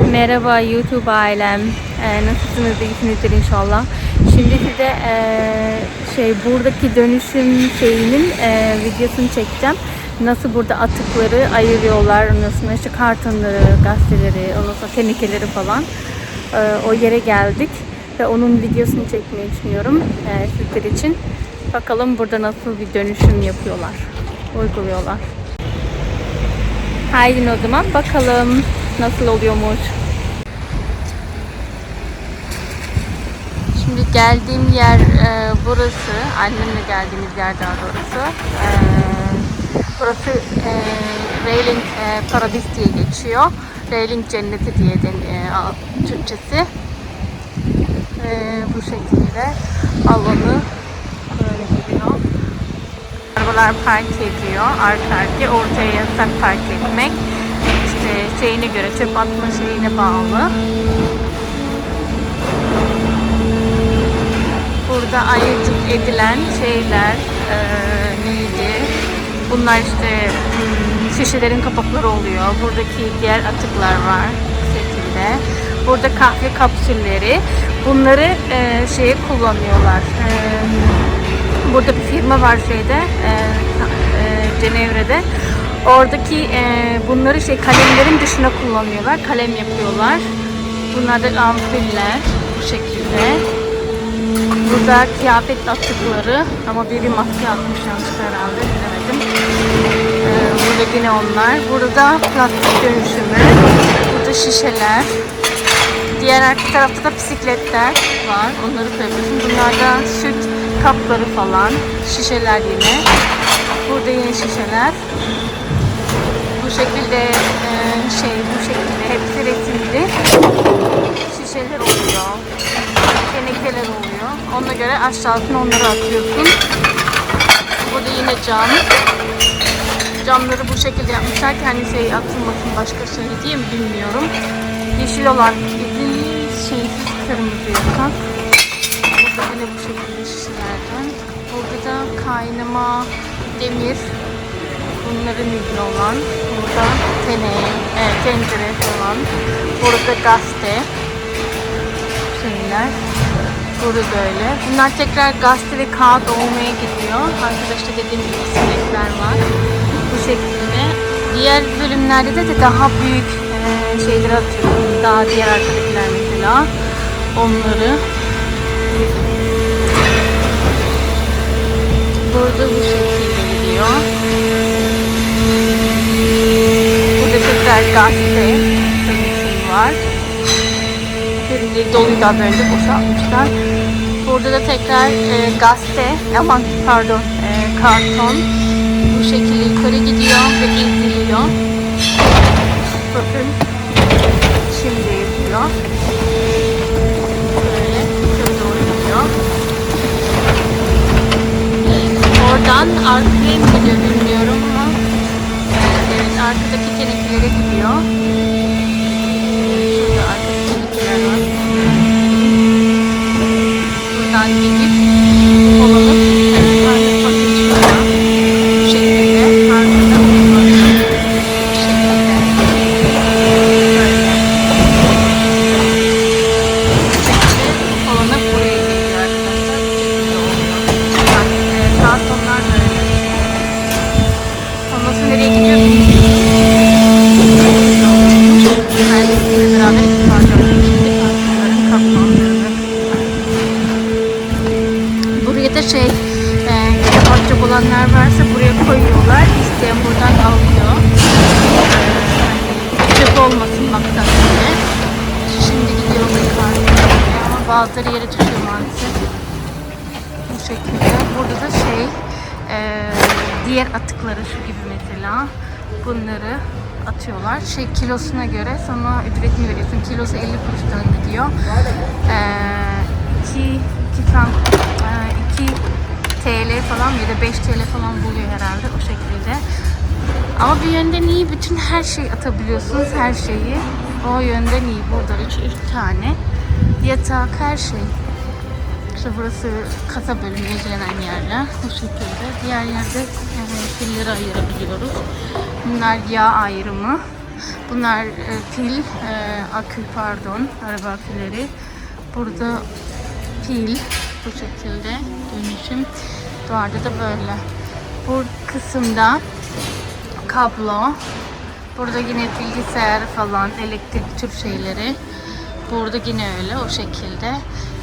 Merhaba YouTube ailem. Ee, nasılsınız? İyisinizdir inşallah. Şimdi size ee, şey buradaki dönüşüm şeyinin ee, videosunu çekeceğim. Nasıl burada atıkları ayırıyorlar, ondan işte kartonları, gazeteleri, ondan sonra tenekeleri falan. Ee, o yere geldik ve onun videosunu çekmeyi düşünüyorum ee, sizler için. Bakalım burada nasıl bir dönüşüm yapıyorlar, uyguluyorlar. Haydi o zaman bakalım nasıl oluyormuş. Şimdi geldiğim yer e, burası. Annemle geldiğimiz yer daha doğrusu. E, burası e, Railing e, Paradis diye geçiyor. Railing Cenneti diye de e, Türkçesi. E, bu şekilde alanı böyle gidiyor. Arabalar park ediyor arka arkaya. Ortaya yasak park etmek. Şeyine göre çöp atma şeyine bağlı. Burada ayırtıp edilen şeyler eee, neydi? Bunlar işte hmm, şişelerin kapakları oluyor. Buradaki diğer atıklar var bu şekilde. Burada kahve kapsülleri. Bunları eee, şeye kullanıyorlar. Eee, burada bir firma var şeyde, eee, eee, Cenevre'de. Oradaki eee, bunları şey kalemlerin dışına kullanıyorlar. Kalem yapıyorlar. Bunlar da ampuller bu şekilde. Burada kıyafet atıkları ama biri maske atmış yanlışlıkla herhalde bilemedim. Ee, burada yine onlar. Burada plastik dönüşümü. Burada şişeler. Diğer arka tarafta da bisikletler var. Onları koyabiliyorsun. Bunlarda süt kapları falan. Şişeler yine. Burada yine şişeler. Bu şekilde e, şey bu şekilde hepsi resimli şişeler oluyor. Tenekeler oluyor. Ona göre aşağısına onları atıyorsun. Burada yine cam. Camları bu şekilde yapmışlar ki hani şey atılmasın başka şey diye mi bilmiyorum. Yeşil olan bizi şeysiz kırmızı yakan. Burada yine bu şekilde şişelerden. Burada da kaynama, demir, bunların ürünü olan. Burada tene, e, tencere falan. Burada gazete şeyler. Burada böyle. Bunlar tekrar gazete ve kağıt olmaya gidiyor. Arkadaşlar dediğim gibi sinekler var. Bu şekilde. Diğer bölümlerde de, de daha büyük e, şeyler atıyorum. Daha diğer arkadakiler mesela. Onları. Burada bu şekilde gidiyor. Gazete. Tabii şey var. Birileri doluyu da böyle boşaltmışlar. Burada da tekrar e, gazete, aman pardon e, karton bu şekilde yukarı gidiyor ve eğitiliyor. Bakın şimdi yapıyor. Böyle. Oradan arkaya mı gidiyor Ama bazıları yere düşüyor maalesef. Bu şekilde. Burada da şey, e, diğer atıkları şu gibi mesela bunları atıyorlar. Şey kilosuna göre sana ücretini veriyorsun. Kilosu 50 kuruştan gidiyor. E, 2, 2 frank, e, 2 TL falan ya da 5 TL falan buluyor herhalde o şekilde. Ama bir yönden iyi. Bütün her şeyi atabiliyorsunuz. Her şeyi. O yönden iyi. Burada 3 tane. Yatak, her şey. İşte burası kasa bölümü ilgilenen yerler. Bu şekilde. Diğer yerde yani filleri ayırabiliyoruz. Bunlar yağ ayrımı. Bunlar e, pil, e, akü pardon, araba aküleri. Burada pil bu şekilde dönüşüm. Duvarda da böyle. Bu kısımda kablo. Burada yine bilgisayar falan, elektrik tür şeyleri. Burada yine öyle o şekilde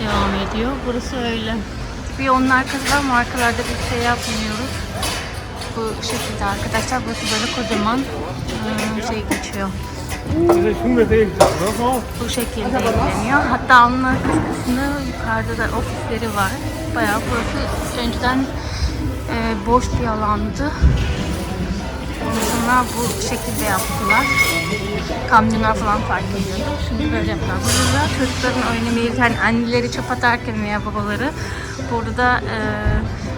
devam ediyor. Burası öyle. Bir onun arkasından markalarda bir şey yapmıyoruz. Bu şekilde arkadaşlar burası böyle kocaman şey geçiyor. Bu şekilde ilgileniyor. Hatta onun arkası yukarıda da ofisleri var. Bayağı burası önceden boş bir alandı. Sonra bu şekilde yaptılar. Kamyonlar falan park ediyordu. Şimdi böyle yaptılar. Burada çocukların oynamayı, yani anneleri çöp atarken veya babaları burada e,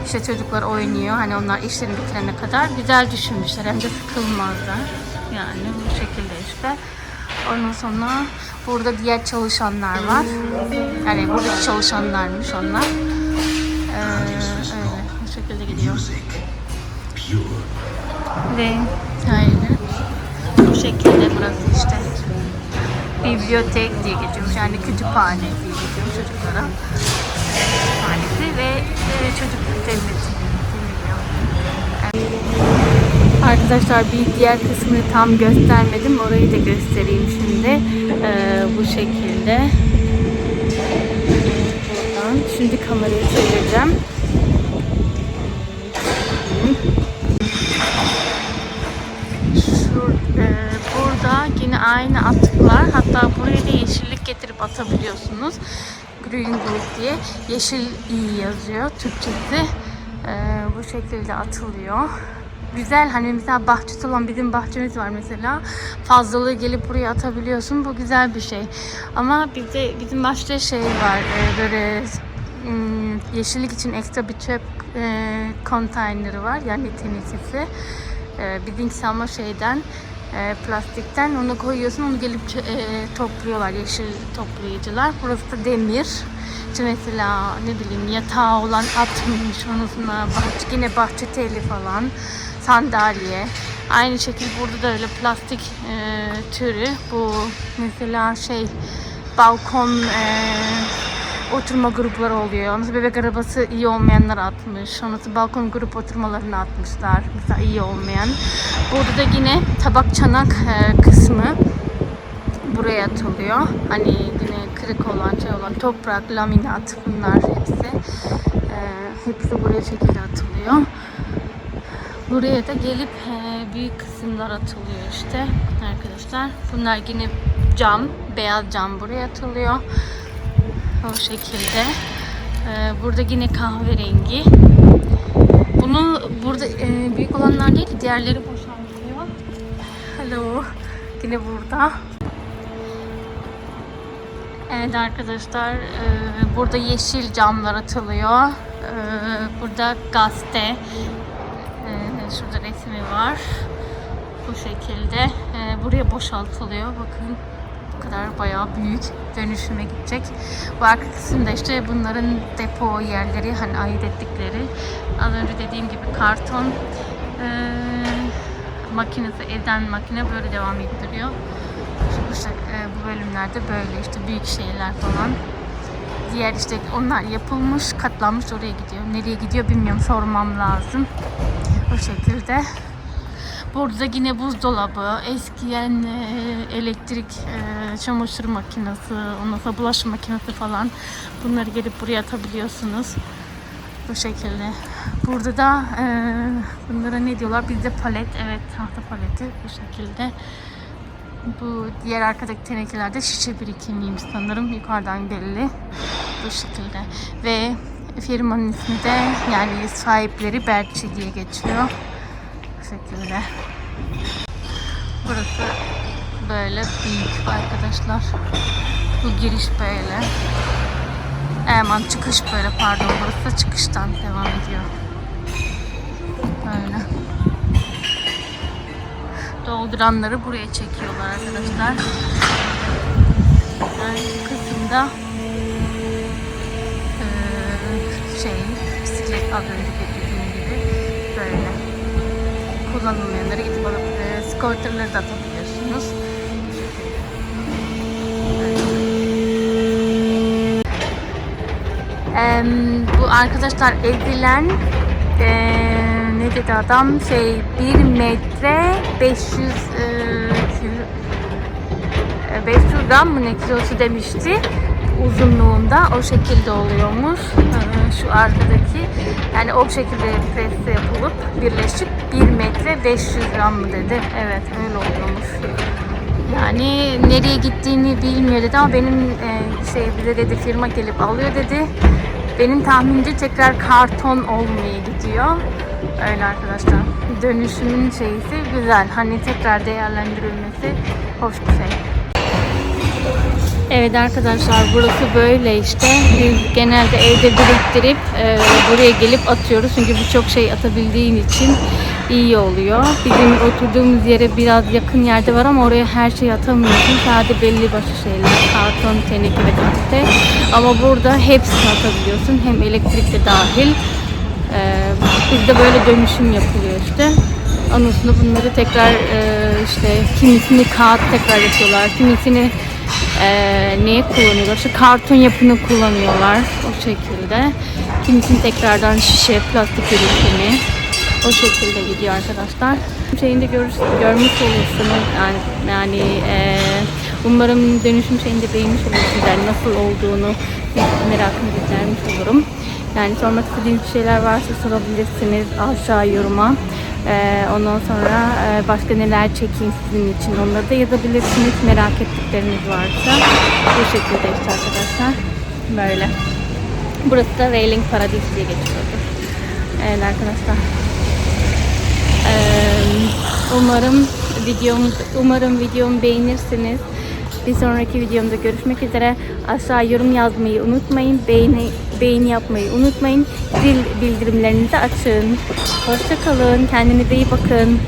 işte çocuklar oynuyor. Hani onlar işlerini bitirene kadar güzel düşünmüşler. Hem de sıkılmazlar. Yani bu şekilde işte. Ondan sonra burada diğer çalışanlar var. Yani buradaki çalışanlarmış onlar. Ee, öyle. Bu şekilde gidiyor. Ve öyle. Bu şekilde burası işte. Bibliotek diye geçiyormuş. Yani kütüphane diye geçiyormuş çocuklara. Kütüphanesi ve e, çocuk cenneti. Arkadaşlar bir diğer kısmını tam göstermedim. Orayı da göstereyim şimdi. Ee, bu şekilde. Buradan. Şimdi kamerayı çevireceğim. Yine aynı atıklar. Hatta buraya da yeşillik getirip atabiliyorsunuz. Green Wood diye. Yeşil iyi yazıyor Türkçesi. E, bu şekilde atılıyor. Güzel hani mesela bahçesi olan bizim bahçemiz var mesela. Fazlalığı gelip buraya atabiliyorsun. Bu güzel bir şey. Ama bizde bizim bahçede şey var. e, böyle hmm, yeşillik için ekstra bir çöp e, konteyneri var. Yani tenekesi. E, bizimkisi ama şeyden e, plastikten onu koyuyorsun onu gelip e, topluyorlar yeşil toplayıcılar. Burası da demir. İşte mesela ne bileyim yatağı olan atmış onunla bahçe, yine bahçe teli falan sandalye. Aynı şekilde burada da öyle plastik e, türü bu mesela şey balkon e, oturma grupları oluyor. Sonra bebek arabası iyi olmayanlar atmış. Sonra balkon grup oturmalarını atmışlar. Mesela iyi olmayan. Burada da yine tabak çanak e, kısmı buraya atılıyor. Hani yine kırık olan şey olan toprak, laminat bunlar hepsi. E, hepsi buraya şekilde atılıyor. Buraya da gelip e, büyük kısımlar atılıyor işte arkadaşlar. Bunlar yine cam, beyaz cam buraya atılıyor. O şekilde. Ee, burada yine kahverengi. Bunu burada e, büyük olanlar değil, diğerleri boşaltılıyor. Hello. Yine burada. Evet arkadaşlar, e, burada yeşil camlar atılıyor. E, burada gazete, e, şurada resmi var. Bu şekilde. E, buraya boşaltılıyor. Bakın kadar bayağı büyük dönüşüme gidecek. Bu arka kısımda işte bunların depo yerleri hani ayırt ettikleri. Az önce dediğim gibi karton e, makinesi, eden makine böyle devam ettiriyor. İşte, e, bu bölümlerde böyle işte büyük şeyler falan. Diğer işte onlar yapılmış, katlanmış oraya gidiyor. Nereye gidiyor bilmiyorum sormam lazım. O şekilde. Burada yine buzdolabı, eskiyen e, elektrik e, çamaşır makinesi, ondan sonra bulaşık makinesi falan bunları gelip buraya atabiliyorsunuz. Bu şekilde. Burada da e, bunlara ne diyorlar? Bizde palet, evet tahta paleti bu şekilde. Bu diğer arkadaki tenekelerde şişe birikimiymiş sanırım. Yukarıdan belli. Bu şekilde. Ve firmanın ismi de yani sahipleri Berçi diye geçiyor. Şekilde. Burası böyle büyük arkadaşlar. Bu giriş böyle. Aman çıkış böyle pardon. Burası çıkıştan devam ediyor. Böyle. Dolduranları buraya çekiyorlar arkadaşlar. Yani kısımda şey bisiklet az önce kullanılmayanları gidip alıp e, skorterları da atabiliyorsun. görüyorsunuz. Em, bu arkadaşlar edilen eee, ne dedi adam şey 1 metre 500 eee, kilo, e, 500 gram mı ne kilosu demişti uzunluğunda o şekilde oluyormuş şu arkadaki yani o şekilde presse yapılıp birleşip 1 metre 500 gram mı dedi evet öyle oluyormuş yani nereye gittiğini bilmiyor dedi ama benim e, şey bize dedi firma gelip alıyor dedi. Benim tahminimce tekrar karton olmaya gidiyor. Öyle arkadaşlar. Dönüşümün şeysi güzel. Hani tekrar değerlendirilmesi hoş bir şey. Evet arkadaşlar burası böyle işte. Biz genelde evde biriktirip e, buraya gelip atıyoruz. Çünkü birçok şey atabildiğin için iyi oluyor. Bizim oturduğumuz yere biraz yakın yerde var ama oraya her şeyi atamıyorsun. Sadece belli başlı şeyler. Karton, teneke ve gazete. Ama burada hepsini atabiliyorsun. Hem elektrik de dahil. E, bizde böyle dönüşüm yapılıyor işte. Sonra bunları tekrar e, işte kimisini kağıt tekrar yapıyorlar. Kimisini ee, neye kullanıyorlar? İşte karton yapını kullanıyorlar o şekilde. Kimisini tekrardan şişe, plastik üretimi o şekilde gidiyor arkadaşlar. Şeyini de gör, görmüş olursunuz yani, yani e, umarım dönüşüm şeyini de beğenmiş olursunuz yani nasıl olduğunu merakını gidermiş olurum. Yani sormak istediğiniz şeyler varsa sorabilirsiniz aşağı yoruma. Ee, ondan sonra e, başka neler çekeyim sizin için onları da yazabilirsiniz. Merak ettikleriniz varsa. Bu şekilde işte arkadaşlar. Böyle. Burası da Railing Paradise diye geçiyordu. Evet arkadaşlar. Ee, umarım videomu umarım videomu beğenirsiniz. Bir sonraki videomda görüşmek üzere. Aşağı yorum yazmayı unutmayın. Beğeni beğeni yapmayı unutmayın. Zil bildirimlerinizi açın. Hoşça kalın. Kendinize iyi bakın.